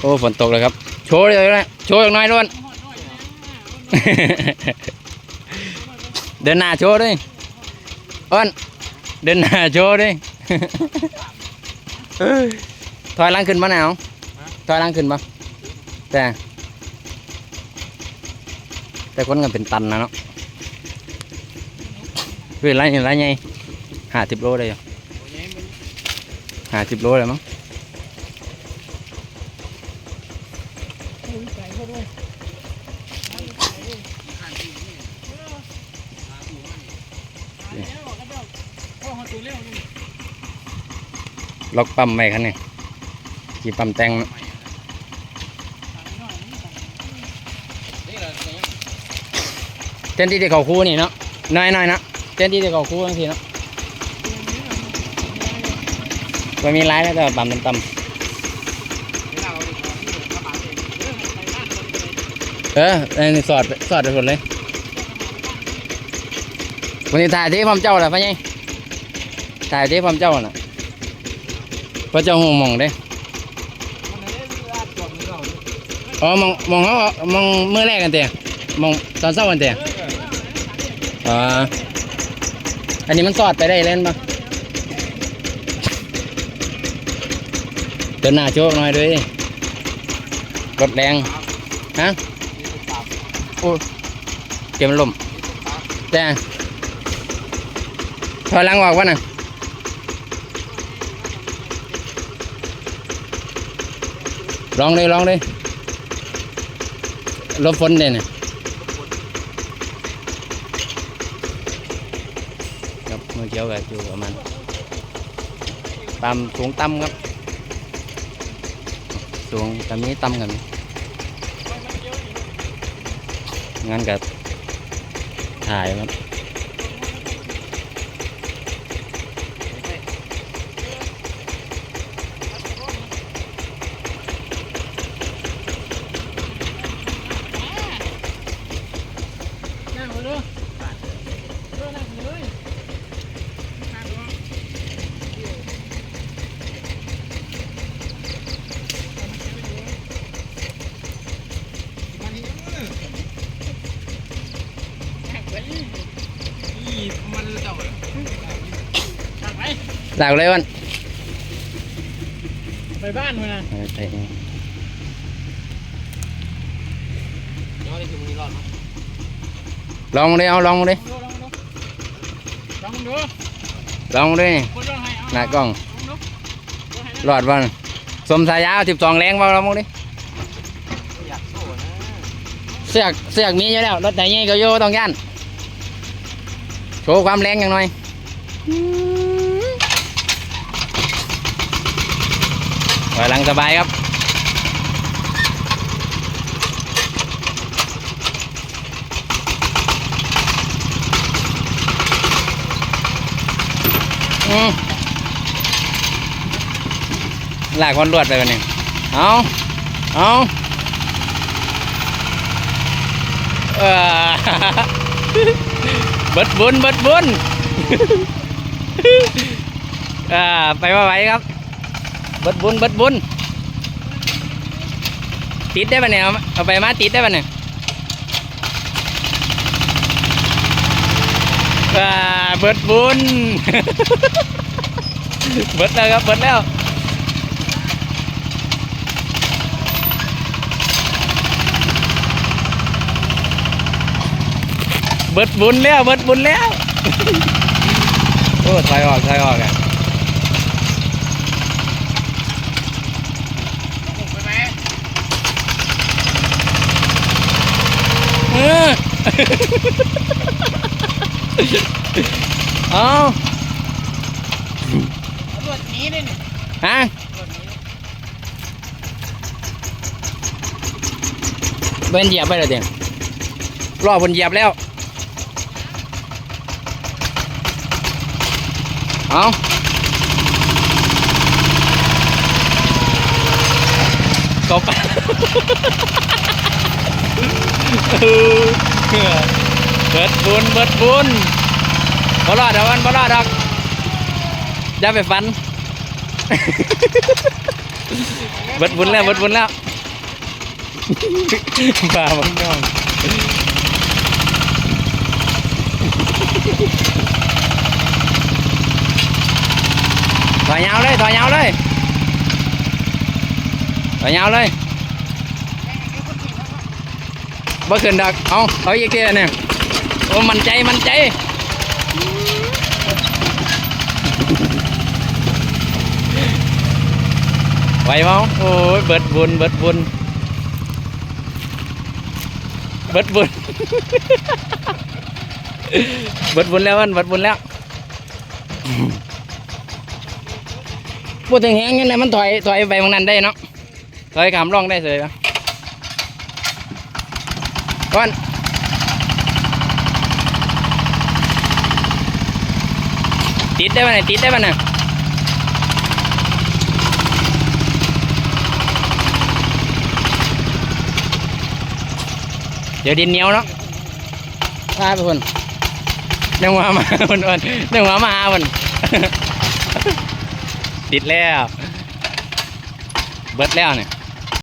โอ้ฝนตกเลยครับ โชว์เลยนะโชว์อย่างน้อยด้วยเดินหน้าโชว์ด้วยอ้นเดินหน้าโชว์ด้วยถอยหลังขึ้นมาหนาวถอยหลังขึ้นมาแต่ แต่คนกันเป็นตันนะเนาะเฮ้ยไรไรไงห้าสิบโลได้ยังห้าสิบโลเลยมั้ง ล็อกปั๊มไว้คันนี้กี่ปั๊มแตงเนาะเต้นที่เด็กเขาคู่นี่เนาะน้อยน้อยๆนะเต้นที่เด็กเขาคู่บางทีเนาะมันมีร้ายแล้วแต่ปั๊มต่ำเออเออสอดสอดไปหมดเลยวันนี้ถ่ายที่พร้อมเจ้าแหละพ่อใหญ่ ถ่ายที่พร้อมเจ้าน่ะพระเจ้าหงมองเด้อ๋อมองมองเขามองเมื่อแรกกันเตะมองตอนเช้ากันเตะอ่าอันนี้มันสอดไปได้เล่นปะเดินหน้าโชคหน่อยด้วยรถแรงฮะโอ้เกมล่มแต่ถอยหลังออกวะน่ะ ลองเลยลองเลยลบฝนเนี่ยครับมือเกี่ยวกับอยู่ประมาณตามสูงต่ำครับ สูงตามนี้ต่ำกันงั้นกับถ่ายครับ หลากเลยวันไปบ้านมึงนะเออไป ลองเลยเอาลองเลยลองดูลองดูลองเลยนลองให้เอาหน้ากล้องหลอดวันสมสายยาวสิบสองแรงว่าลองดิเสือกเสือกมีอยู่แล้วรถไหนยี่ก็โยต้องย่านโชว์ความแรงอย่างหน่อยหลังสบายครับ ลากคนรวดไปวันนี้เอาเอาเออเบิดบุญเบิดบุญอ่าไปมาไหวครับ เบิดบุญเบิดบุญติดได้ปะเนี่ยเอาเอาไปมาติดได้ปะเนี่ย อ่าเบิดบุญเบิดแล้วครับเบิดแล้วเบิดบุญแล้วเบิดบุญแล้วโอ้ถอยออกถอยออกอะไปไหมเออ เอาตำรวจหนีเลยนี่ฮะตำรวจหนีเบนเหยียบไปแล้วเดียงรอบนเหยียบแล้ว เอากบ เบิดบุญเบิดบุญบ่รอดดอกมันบ่รอดดอกอย่าไปฟัน เบิดบุญแล้วเบิดบุญแล้วปลาบังย่องถอยยาวเลยถอยยาวเล โอ้มันใจมันใจไหวมั้งโอ้ยเบิดบุญเบิดบุญเบิดบุญเบิดบุญแล้วมันเบิดบุญแล้วพูดถึงแหงยังไงมันถอยถอยไปบางนั้นได้เนาะถอยขามร่องได้เลยปะก่อน ติดได้ปะเนี่ยติดได้ปะเนี่ยเดี๋ยวดินเหนียวเนาะพาไปคนเดี๋ยวหัวมาคนคนเดี๋ยวหัวมาหาคนติดแล้ว เบิดแล้วเนี่ย